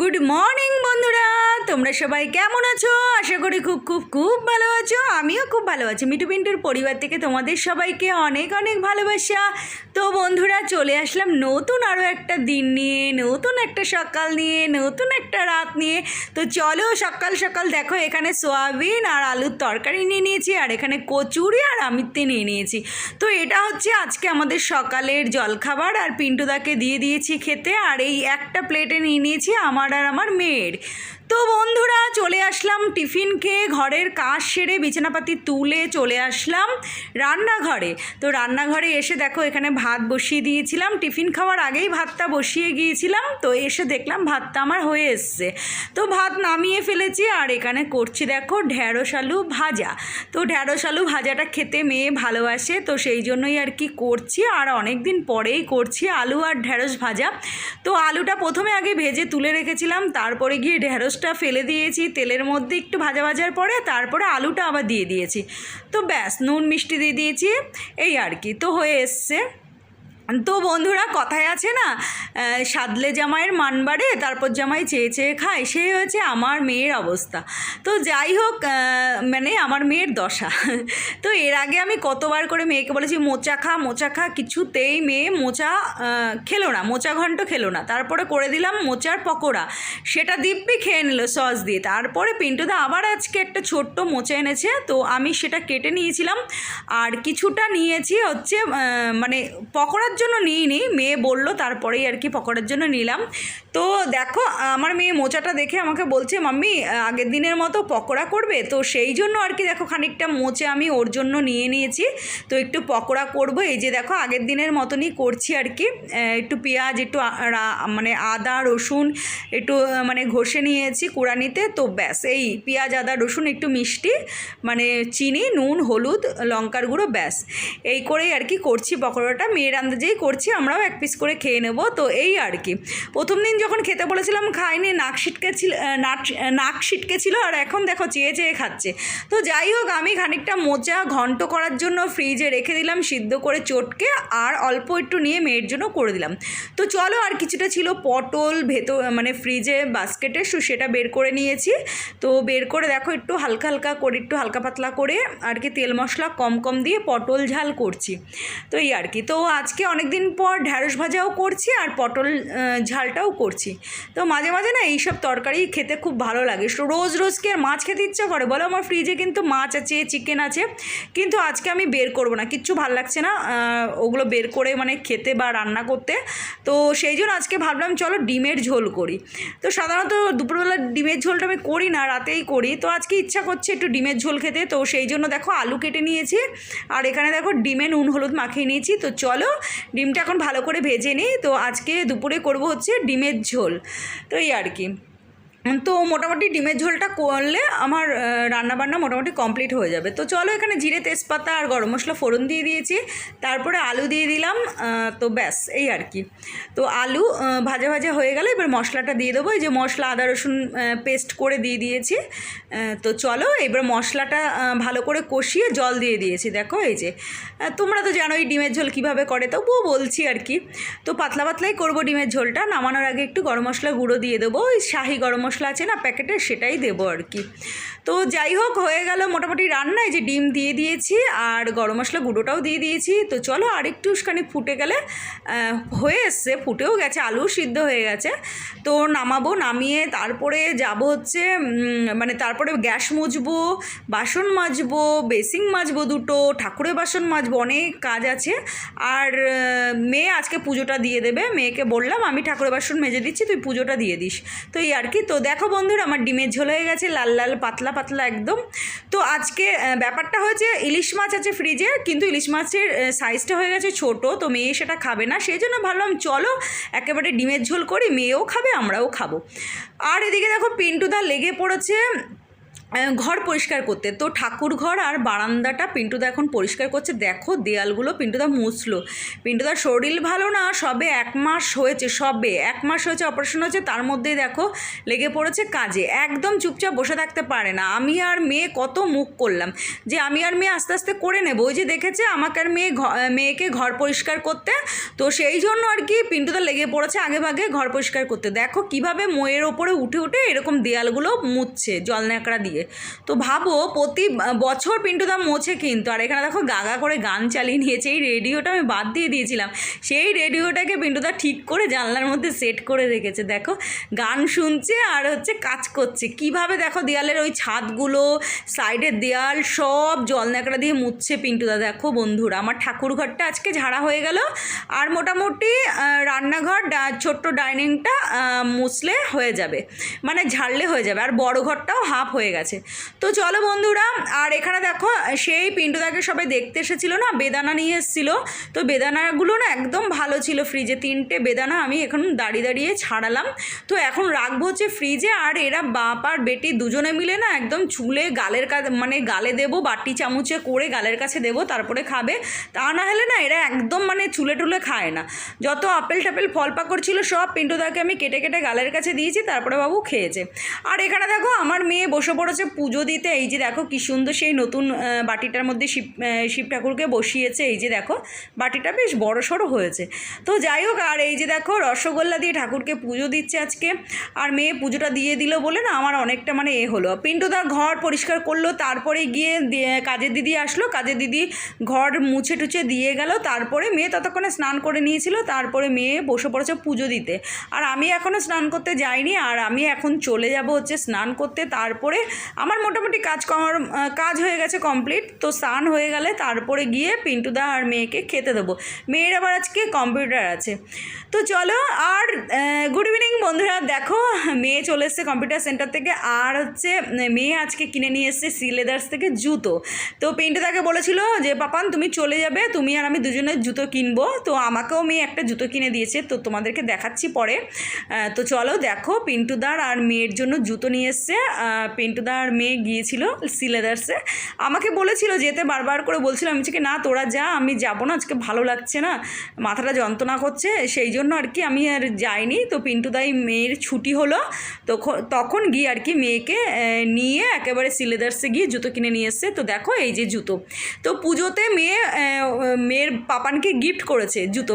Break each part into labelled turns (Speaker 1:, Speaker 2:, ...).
Speaker 1: Good morning বন্ধুরা। তোমরা সবাই কেমন আছো? আশা করি খুব খুব খুব ভালো আছো। আমিও খুব ভালো আছি। মিটু পিন্টুর পরিবার থেকে তোমাদের সবাইকে অনেক অনেক ভালোবাসা। তো বন্ধুরা, চলে আসলাম নতুন আরও একটা দিন নিয়ে, নতুন একটা সকাল নিয়ে, নতুন একটা রাত নিয়ে। তো চলো সকাল সকাল দেখো, এখানে সোয়াবিন আর আলুর তরকারি নিয়ে নিয়েছি, আর এখানে কচুরি আর আমিত্তে নিয়ে নিয়েছি। তো এটা হচ্ছে আজকে আমাদের সকালের জলখাবার, আর পিন্টুদাকে দিয়ে দিয়েছি খেতে। আর এই একটা প্লেটে নিয়ে নিয়েছি আমার আর আমার মেয়ের। তো বন্ধুরা, চলে আসলাম টিফিন খেয়ে, ঘরের কাজ সেরে বিছানাপাতি তুলে চলে আসলাম রান্নাঘরে। তো রান্নাঘরে এসে দেখো, এখানে ভাত বসিয়ে দিয়েছিলাম। টিফিন খাওয়ার আগেই ভাতটা বসিয়ে গিয়েছিলাম। তো এসে দেখলাম ভাতটা আমার হয়ে এসছে। তো ভাত নামিয়ে ফেলেছি, আর এখানে করছি দেখো ঢ্যাঁড়স আলু ভাজা। তো ঢ্যাঁড়স আলু ভাজাটা খেতে মেয়ে ভালোবাসে, তো সেই জন্যই আর কি করছি। আর অনেক দিন পরেই করছি আলু আর ঢ্যাঁড়স ভাজা। তো আলুটা প্রথমে আগে ভেজে তুলে রেখেছিলাম, তারপরে গিয়ে ঢ্যাঁড়সটা ফেলে দিয়েছি, তেলের মধ্যে একটু ভাজা ভাজার পরে তারপরে আলুটা আবার দিয়ে দিয়েছি। তো ব্যাস, নুন মিষ্টি দিয়ে দিয়েছি, এই আর কি। তো হয়ে এসছে। তো বন্ধুরা, কথায় আছে না সাদলে জামাইয়ের মান বাড়ে, তারপর জামাই চেয়ে চেয়ে খায় সেই হয়েছে আমার মেয়ের অবস্থা। তো যাই হোক মানে আমার মেয়ের দশা। তো এর আগে আমি কতবার করে মেয়েকে বলেছি, মোচা খা মোচা খা, কিছুতেই মেয়ে মোচা খেলো না, মোচা ঘন্ট খেলো না। তারপরে করে দিলাম মোচার পকোড়া। সেটা দিব্যি খেয়ে নিল সস দিয়ে। তারপরে পিন্টুদা আবার আজকে একটা ছোট্ট মোচা এনেছে, তো আমি সেটা কেটে নিয়েছিলাম। আর কিছুটা নিয়েছি হচ্ছে মানে মানে পকোড়ার জন্য নিইনি মেয়ে বলল, তারপরেই আর কি পকোড়ার জন্য নিলাম। তো দেখো, আমার মেয়ে মোচাটা দেখে আমাকে বলছে, মাম্মি, আগের দিনের মতো পকোড়া করবে? তো সেই জন্য আর কি দেখো, খানিকটা মোচে আমি ওর জন্য নিয়ে নিয়েছি। তো একটু পকোড়া করব। এই যে দেখো, আগের দিনের মতনই করছি আর কি। একটু পেঁয়াজ, একটু মানে আদা, রসুন একটু মানে ঘষে নিয়েছি কুড়ানিতে তো ব্যাস, এই পেঁয়াজ, আদা, রসুন একটু মিষ্টি মানে চিনি, নুন, হলুদ, লঙ্কার গুঁড়ো, ব্যাস। এই করেই আর কি করছি পকোড়াটা। মেয়ের আন্দাজেই করছি, আমরাও এক পিস করে খেয়ে নেব। তো এই আর কি। প্রথম দিন যখন খেতে বলেছিলাম খাইনি, নাক ছিটকে ছিল নাক নাক ছিল আর এখন দেখো চেয়ে চেয়ে খাচ্ছে। তো যাই হোক, আমি খানিকটা মোচা ঘন্ট করার জন্য ফ্রিজে রেখে দিলাম, সিদ্ধ করে চটকে আর অল্প একটু নিয়ে মেয়ের জন্য করে দিলাম। তো চলো আর কিছুটা ছিল পটল, ভেতর মানে ফ্রিজে বাস্কেটে সো সেটা বের করে নিয়েছি। তো বের করে দেখো একটু হালকা হালকা করে, একটু হালকা পাতলা করে আর কি তেল মশলা কম কম দিয়ে পটল ঝাল করছি। তো এই আর কি। তো আজকে অনেক দিন পর ঢ্যাঁড়স ভাজাও করছি আর পটল ঝালটাও করছি। তো মাঝে মাঝে না এইসব তরকারি খেতে খুব ভালো লাগে। রোজ রোজ কি আর মাছ খেতে ইচ্ছা করে? বলো আমার ফ্রিজে কিন্তু মাছ আছে চিকেন আছে। কিন্তু আজকে আমি বের করব না, কিচ্ছু ভালো লাগছে না ওগুলো বের করে মানে খেতে বা রান্না করতে। তো সেই জন্য আজকে ভাবলাম চলো ডিমের ঝোল করি। তো সাধারণত দুপুরবেলা ডিমের ঝোলটা আমি করি না, রাতেই করি। তো আজকে ইচ্ছা করছে একটু ডিমের ঝোল খেতে। তো সেই জন্য দেখো আলু কেটে নিয়েছি। আর এখানে দেখো ডিমে নুন হলুদ মাখিয়ে নিয়েছি। তো চলো ডিমটা এখন ভালো করে ভেজে নিই তো আজকে দুপুরে করব হচ্ছে ডিমের ঝোল। তো এই আর কি। তো মোটামুটি ডিমের ঝোলটা করলে আমার রান্নাবান্না মোটামুটি কমপ্লিট হয়ে যাবে। তো চলো এখানে জিরে তেজপাতা আর গরম মশলা ফোড়ন দিয়ে দিয়েছি। তারপরে আলু দিয়ে দিলাম তো ব্যাস, এই আর কি। তো আলু ভাজা ভাজা হয়ে গেলে এবার মশলাটা দিয়ে দেবো। এই যে মশলা, আদা, রসুন পেস্ট করে দিয়ে দিয়েছি। তো চলো এবার মশলাটা ভালো করে কষিয়ে জল দিয়ে দিয়েছি। দেখো এই যে তোমরা তো জানোই ডিমের ঝোল কীভাবে করে, তবুও বলছি আর কি। তো পাতলা পাতলাই করব ডিমের ঝোলটা। নামানোর আগে একটু গরম মশলা গুঁড়ো দিয়ে দেবো। ওই শাহি গরম মশলা আছে না প্যাকেটের সেটাই দেবো আর কি। তো যাই হোক, হয়ে গেল মোটামুটি রান্নায় যে ডিম দিয়ে দিয়েছি আর গরম মশলা গুঁড়োটাও দিয়ে দিয়েছি। তো চলো আর একটুখানি ফুটে গেলে হয়ে এসছে, ফুটেও গেছে আলু সিদ্ধ হয়ে গেছে। তো নামাবো, নামিয়ে তারপরে যাব হচ্ছে মানে তারপরে গ্যাস মুজবো বাসন মাজবো বেসিং মাজবো দুটো, ঠাকুরের বাসন মাজবো, অনেক কাজ আছে। আর মেয়ে আজকে পুজোটা দিয়ে দেবে, মেয়েকে বললাম, আমি ঠাকুরের বাসন মেজে দিচ্ছি, তুই পুজোটা দিয়ে দিস। তো এই আর কি, তো দেখো বন্ধুরা, আমার ডিমের ঝোল হয়ে গেছে, লাল লাল, পাতলা পাতলা একদম। তো আজকে ব্যাপারটা হয়েছে, ইলিশ মাছ আছে ফ্রিজে কিন্তু ইলিশ মাছের সাইজটা হয়ে গেছে ছোট, তো মেয়ে সেটা খাবে না। সেই জন্য ভাবলাম, চলো, একেবারে ডিমের ঝোল করি, মেয়েও খাবে, আমরাও খাব। আর এদিকে দেখো পিন্টুদা লেগে পড়েছে ঘর পরিষ্কার করতে। তো ঠাকুর ঘর আর বারান্দাটা পিন্টুদা এখন পরিষ্কার করছে। দেখো দেয়ালগুলো পিন্টুদা মুছলো। পিন্টুদার শরীর ভালো না, সবে এক মাস হয়েছে, সবে এক মাস হয়েছে অপারেশন হয়েছে তার মধ্যেই দেখো লেগে পড়েছে কাজে। একদম চুপচাপ বসে থাকতে পারে না। আমি আর মেয়ে কত মুখ করলাম যে আমি আর মেয়ে আস্তে আস্তে করে নেব। ওই যে দেখেছে আমাকে আর মেয়ে মেয়েকে ঘর পরিষ্কার করতে। তো সেই জন্য আর কি পিন্টুদা লেগে পড়েছে আগে ভাগে ঘর পরিষ্কার করতে। দেখো কীভাবে ময়ের ওপরে উঠে উঠে এরকম দেয়ালগুলো মুছছে, জল ন্যাকড়া দিয়ে। তো ভাবো প্রতি বছর পিন্টুদা মোছে কিন্তু, আর এখানে দেখো গাগা করে গান চালিয়ে নিয়েছে, এই রেডিওটা আমি বাদ দিয়ে দিয়েছিলাম। সেই রেডিওটাকে পিন্টুদা ঠিক করে জানলার মধ্যে সেট করে রেখেছে, দেখো গান শুনছে আর হচ্ছে কাজ করছে। কীভাবে দেখো দেয়ালের ওই ছাদগুলো, সাইডের দেয়াল সব জল ন্যাকড়া দিয়ে মুছছে পিন্টুদা দেখো বন্ধুরা। আমার ঠাকুর ঘরটা আজকে ঝাড়া হয়ে গেল, আর মোটামুটি রান্নাঘর ছোট্ট ডাইনিংটা মুছলে হয়ে যাবে মানে ঝাড়লে হয়ে যাবে, আর বড় ঘরটাও হাফ হয়ে গেছে। তো চলো বন্ধুরা, আর এখানে দেখো, সেই পিন্টুদাকে সবাই দেখতে এসেছিল না? বেদানা নিয়ে এসেছিল। তো বেদানাগুলো না একদম ভালো ছিল ফ্রিজে। তিনটে বেদানা আমি এখন দাঁড়িয়ে দাঁড়িয়ে ছাড়ালাম। তো এখন রাখব হচ্ছে ফ্রিজে, আর এরা বাপ আর বেটি দুজনে মিলে না একদম চুলে গালের কাছে মানে গালে দেবো, বাটি চামচে করে গালের কাছে দেবো, তারপরে খাবে। তা না হলে না এরা একদম মানে চুলে টুলে খায় না। যত আপেল টাপেল ফল পাকড় ছিল, সব পিন্টুদাকে আমি কেটে কেটে গালের কাছে দিয়েছি, তারপরে বাবু খেয়েছে। আর এখানে দেখো, আমার মেয়ে বসে পড়েছে পুজো দিতে, এই যে দেখো কি সুন্দর সেই নতুন বাটিটার মধ্যে শিব শিব ঠাকুরকে বসিয়েছে, এই যে দেখো বাটিটা বেশ বড় সড়ো হয়েছে। তো যাই হোক, আর এই যে দেখো রসগোল্লা দিয়ে ঠাকুরকে পুজো দিচ্ছে আজকে, আর মেয়ে পুজোটা দিয়ে দিল বলে না আমার অনেকটা মানে এ হলো। পিন্টুদা ঘর পরিষ্কার করল, তারপরে গিয়ে কাজের দিদি আসলো, কাজের দিদি ঘর মুছে টুছে দিয়ে গেল, তারপরে মেয়ে ততক্ষণে স্নান করে নিয়েছিল, তারপরে মেয়ে বসে পড়েছে পুজো দিতে। আর আমি এখনও স্নান করতে যাইনি, আর আমি এখন চলে যাব হচ্ছে স্নান করতে, তারপরে আমার মোটামুটি কাজ কমার কাজ হয়ে গেছে কমপ্লিট তো স্নান হয়ে গেলে তারপরে গিয়ে পিন্টুদা আর মেয়েকে খেতে দেবো। মেয়ের আবার আজকে কম্পিউটার আছে। তো চলো আর গুড ইভিনিং বন্ধুরা দেখো মেয়ে চলে এসছে কম্পিউটার সেন্টার থেকে আর হচ্ছে মেয়ে আজকে কিনে নিয়ে এসছে সি লেদার্স থেকে জুতো। তো পিন্টুদাকে বলেছিল যে পাপান তুমি চলে যাবে তুমি আর আমি দুজনের জুতো কিনবো। তো আমাকেও মেয়ে একটা জুতো কিনে দিয়েছে তো তোমাদেরকে দেখাচ্ছি পরে। তো চলো দেখো পিন্টুদার আর মেয়ের জন্য জুতো নিয়ে এসছে আহ, আর মেয়ে গিয়েছিল সিলেদার্সে আমাকে বলেছিল যেতে বারবার করে বলছিল, আমি না, তোরা যা, আমি যাব না, আজকে ভালো লাগছে না, মাথাটা যন্ত্রণা করছে, সেই জন্য আর কি আমি আর যাইনি। তো পিন্টুদাই মেয়ের ছুটি হলো তখন তখন গিয়ে আর কি মেয়েকে নিয়ে একেবারে সিলেদার্সে গিয়ে জুতো কিনে নিয়ে এসছে। তো দেখো এই যে জুতো। তো পুজোতে মেয়ে মেয়ের পাপানকে গিফট করেছে জুতো।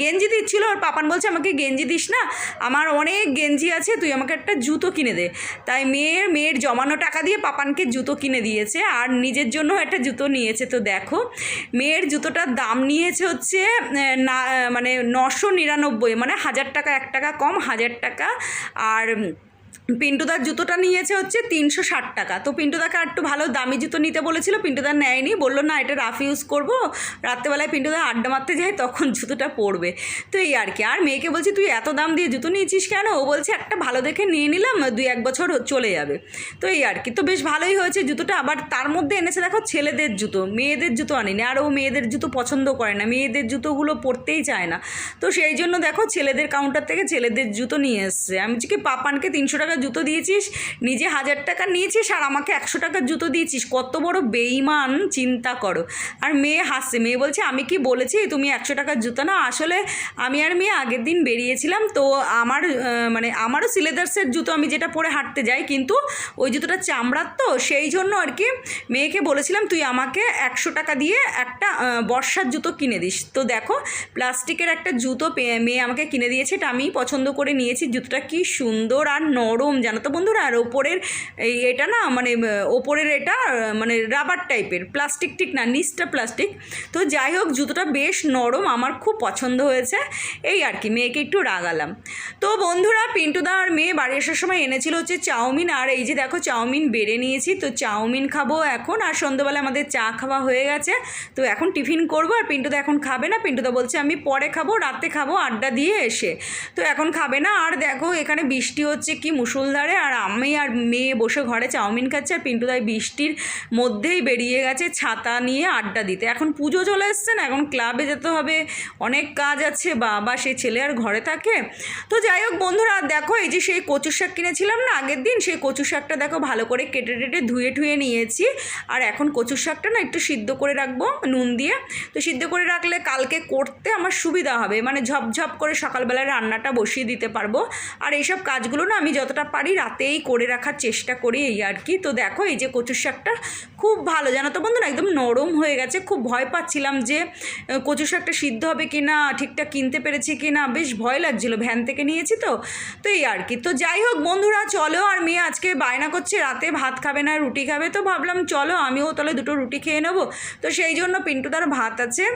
Speaker 1: গেঞ্জি দিচ্ছিল, আর পাপান বলছে, আমাকে গেঞ্জি দিস না, আমার অনেক গেঞ্জি আছে, তুই আমাকে একটা জুতো কিনে দে। তাই মেয়ের মেয়ের জমানো টাকা দিয়ে পাপানকে জুতো কিনে দিয়েছে আর নিজের জন্য একটা জুতো নিয়েছে। তো দেখো, মেয়ের জুতোটার দাম নিয়েছে হচ্ছে না মানে নশো নিরানব্বই মানে হাজার টাকা, এক টাকা কম, হাজার টাকা। আর পিন্টুদার জুতোটা নিয়েছে হচ্ছে তিনশো ষাট টাকা। তো পিন্টুদাকে আর একটু ভালো দামি জুতো নিতে বলেছিল, পিন্টুদা নেয়নি। বলল, না, এটা রাফ ইউজ করব। রাত্রেবেলায় পিন্টুদা আড্ডা মারতে যায়, তখন জুতোটা পরবে। তো এই আর কি। আর মেয়েকে বলছি, তুই এত দাম দিয়ে জুতো নিয়েছিস কেন? ও বলছে, একটা ভালো দেখে নিয়ে নিলাম, দুই এক বছর চলে যাবে। তো এই আর কি। তো বেশ ভালোই হয়েছে জুতোটা। আবার তার মধ্যে এনেছে, দেখো, ছেলেদের জুতো, মেয়েদের জুতো আনিনি। আর ও মেয়েদের জুতো পছন্দ করে না, মেয়েদের জুতোগুলো পরতেই চায় না। তো সেই জন্য, দেখো, ছেলেদের কাউন্টার থেকে ছেলেদের জুতো নিয়ে এসছে। আমি কি, পাপানকে তিনশো টাকার জুতো দিয়েছিস, নিজে হাজার টাকা নিয়েছিস আর আমাকে একশো টাকার জুতো দিয়েছিস। কত বড় বেইমান চিন্তা করো। আর মেয়ে হাসছে, মেয়ে বলছে, আমি কি বলেছি? তুমি একশো টাকার জুতো না আসলে আমি আর মেয়ে আগের দিন বেরিয়েছিলাম, তো আমার মানে আমারও সিলেদার্সের জুতো আমি যেটা পরে হাঁটতে যাই, কিন্তু ওই জুতোটা চামড়ার তো, সেই জন্য আর কি মেয়েকে বলেছিলাম, তুই আমাকে একশো টাকা দিয়ে একটা বর্ষার জুতো কিনে দিস। তো দেখো, প্লাস্টিকের একটা জুতো মেয়ে আমাকে কিনে দিয়েছে, এটা আমি পছন্দ করে নিয়েছি। জুতোটা কি সুন্দর আর নরম জানো তো বন্ধুরা? আর ওপরের এই এটা না মানে ওপরের এটা মানে রাবার টাইপের, প্লাস্টিক ঠিক না, নিচটা প্লাস্টিক। তো যাই হোক, জুতোটা বেশ নরম, আমার খুব পছন্দ হয়েছে। এই আর কি, মেয়েকে একটু রাগালাম। তো বন্ধুরা পিন্টুদা আর মেয়ে বাড়ি আসার সময় এনেছিল হচ্ছে চাউমিন, আর এই যে দেখো, চাউমিন বেড়ে নিয়েছি। তো চাউমিন খাব এখন, আর সন্ধ্যেবেলা আমাদের চা খাওয়া হয়ে গেছে। তো এখন টিফিন করব, আর পিন্টুদা এখন খাবে না। পিন্টুদা বলছে, আমি পরে খাব, রাতে খাব, আড্ডা দিয়ে এসে। তো এখন খাবে না, আর দেখো, এখানে বৃষ্টি হচ্ছে, কি মুসুল মুসুলধারে আর আমি আর মেয়ে বসে ঘরে চাউমিন খাচ্ছে আর পিন্টু পিন্টুদাই বৃষ্টির মধ্যেই বেরিয়ে গেছে ছাতা নিয়ে আড্ডা দিতে। এখন পুজো চলে এসছে না, এখন ক্লাবে যেতে হবে, অনেক কাজ আছে, বাবা, সে ছেলে আর ঘরে থাকে। তো যাই হোক বন্ধুরা, দেখো এই যে সেই কচু শাক কিনেছিলাম না আগের দিন, সেই কচু শাকটা দেখো ভালো করে কেটে টেটে ধুয়ে ঠুয়ে নিয়েছি। আর এখন কচু শাকটা না একটু সিদ্ধ করে রাখব, নুন দিয়ে। তো সিদ্ধ করে রাখলে কালকে করতে আমার সুবিধা হবে মানে ঝপঝপ করে সকালবেলায় রান্নাটা বসিয়ে দিতে পারব। আর এইসব কাজগুলো না আমি যতটা পারি, রাতেই করে রাখার চেষ্টা করি এই আর কি। তো দেখো এই যে কচুর শাকটা খুব ভালো, জানো তো বন্ধুরা? একদম নরম হয়ে গেছে। খুব ভয় পাচ্ছিলাম যে কচু শাকটা সিদ্ধ হবে কি না ঠিকঠাক কিনতে পেরেছি কি না বেশ ভয় লাগছিল, ভ্যান থেকে নিয়েছি তো। তো এই আর কি। তো যাই হোক বন্ধুরা, চলো আর মেয়ে আজকে বায়না করছে, রাতে ভাত খাবে না, রুটি খাবে। তো ভাবলাম চলো আমিও তাহলে দুটো রুটি খেয়ে নেব। তো সেই জন্য পিন্টুদার ভাত আছে।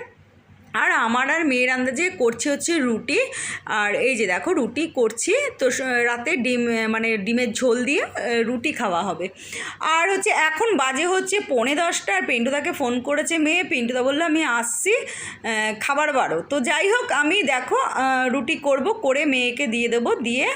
Speaker 1: আর আমার আর মেয়ের আন্দাজে করছি হচ্ছে রুটি। আর এই যে দেখো রুটি করছি। তো রাতে ডিম মানে ডিমের ঝোল দিয়ে রুটি খাওয়া হবে। আর হচ্ছে এখন বাজে হচ্ছে পৌনে দশটা। আর পিন্টুদাকে ফোন করেছে মেয়ে পিন্টুদা বলল, আমি আসছি খাবার বারো। তো যাই হোক, আমি দেখো রুটি করব, করে মেয়েকে দিয়ে দেবো, দিয়ে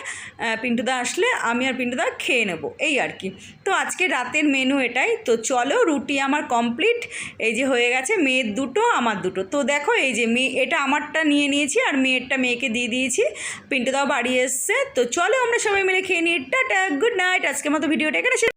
Speaker 1: পিন্টুদা আসলে আমি আর পিন্টুদা খেয়ে নেব। এই আর কি। তো আজকে রাতের মেনু এটাই। তো চলো রুটি আমার কমপ্লিট। এই যে হয়ে গেছে মেয়ের দুটো, আমার দুটো। তো দেখো এই যে মেয়ে, এটা আমারটা নিয়ে নিয়েছি আর মেয়েরটা মেয়েকে দিয়ে দিয়েছি। পিন্টুদাও বাড়ি এসছে। তো চলো আমরা সবাই মিলে খেয়ে নিই। টাটা গুড নাইট আজকের মতো ভিডিওটা এখানে